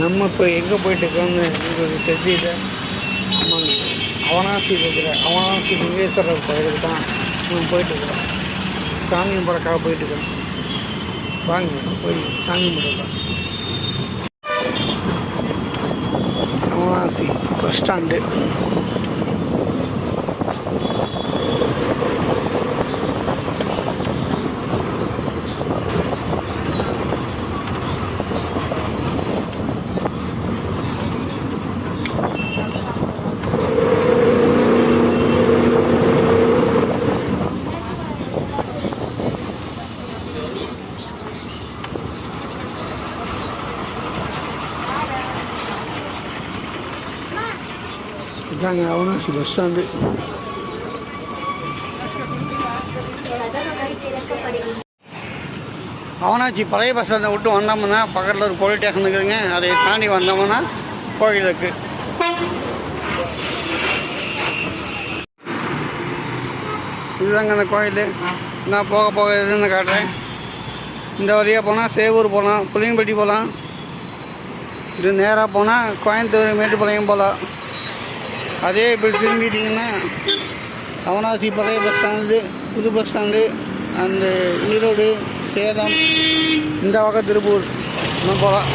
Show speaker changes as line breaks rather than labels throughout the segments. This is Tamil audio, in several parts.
நம்ம இப்போ எங்கே போயிட்டுருக்கோம்னு உங்களுக்கு தெரியல. ஆமாங்க. அவனாசி இருக்கிற அவனாசி லிங்கேஸ்வரர் கோயிலுக்கு தான் நம்ம போயிட்டு இருக்கிறோம் சாமி கும்பிட்றக்காக போயிட்டு வாங்க போய் சாமி கும்பிடலாம். Avanashi bus stand. இதாங்க அவனாசி பஸ் ஸ்டாண்டு அவனாச்சி பழைய பஸ் ஸ்டாண்டை விட்டு வந்தோம்னா பக்கத்தில் ஒரு போலீஸ் ஸ்டேஷன் இருக்குதுங்க. அதை தாண்டி வந்தோம்னா கோயில் இருக்கு. இதுதாங்க அந்த கோயில். நான் போக போக இதுன்னு காட்டுறேன். இந்த வழியாக போனால் சேவூர் போகலாம் புளியம்பட்டி போகலாம் இது நேராக போனால் கோயம்புத்தூர் மேட்டுப்பாளையம் போகலாம் அதே இப்படி திரும்பிட்டிங்கன்னா அவனாசி பழைய பஸ் ஸ்டாண்டு புது பஸ் ஸ்டாண்டு அந்த ஈரோடு சேலம் இந்த பக்கம் திருப்பூர் நம்ம போகலாம்.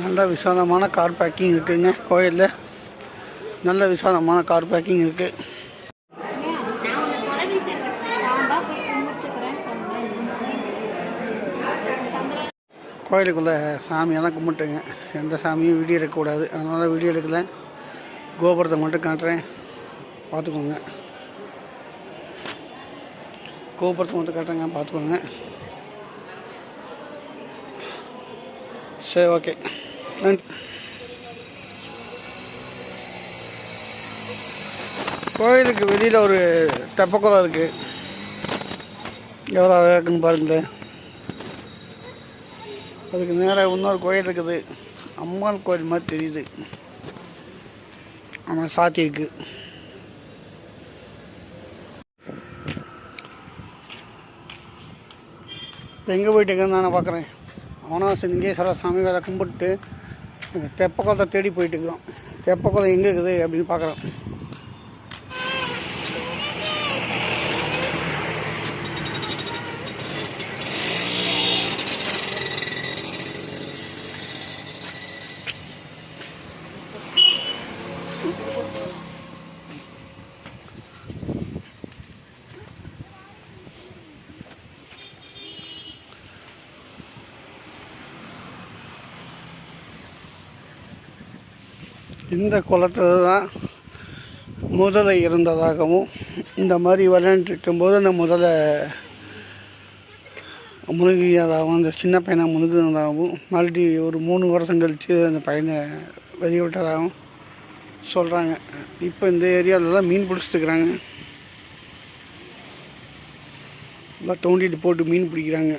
நல்ல விசாலமான கார் பேக்கிங் இருக்குங்க. கோயிலில் நல்ல விசாலமான கார் பேக்கிங் இருக்குது கோயிலுக்குள்ளே சாமியெல்லாம் கும்பிட்டுங்க. எந்த சாமியும் வீடியோ எடுக்கக்கூடாது. அதனால் வீடியோ எடுக்கல. கோபுரத்தை மட்டும் காட்டுறேன். பார்த்துக்கோங்க. கோபுரத்தை மட்டும் காட்டுறேங்க. பார்த்துக்கோங்க. சரி ஓகே கோயிலுக்கு வெளியில் ஒரு தெப்பக்குளம் இருக்குது எவ்வளோ அழகாக இருக்குன்னு பாருங்களேன் அதுக்கு நேராக இன்னொரு கோயில் இருக்குது. அம்மாள் கோயில் மாதிரி தெரியுது. ஆனால் சாத்தி இருக்கு. இப்போ எங்கே போயிட்டு இருக்கேன்னு நான் பார்க்குறேன் அவனாசி லிங்கேஸ்வர சாமி வேலை கும்பிட்டு தெப்பக்குளத்தை தேடி போயிட்டுருக்கோம் தெப்பக்குளம் எங்கே இருக்குது அப்படின்னு பார்க்குறோம். இந்த குளத்தில் தான் முதலை இருந்ததாகவும் இந்த மாதிரி விளையாண்டுட்டு போது அந்த முதலை முழுகியதாகவும் அந்த சின்ன பையனை முழுகினதாகவும் மறுபடி ஒரு மூணு வருஷம் கழித்து அந்த பையனை வெளிவிட்டதாகவும் சொல்கிறாங்க இப்போ இந்த ஏரியாவில் தான் மீன் பிடிச்சிருக்கிறாங்க நல்லா தோண்டிட்டு போட்டு மீன் பிடிக்கிறாங்க.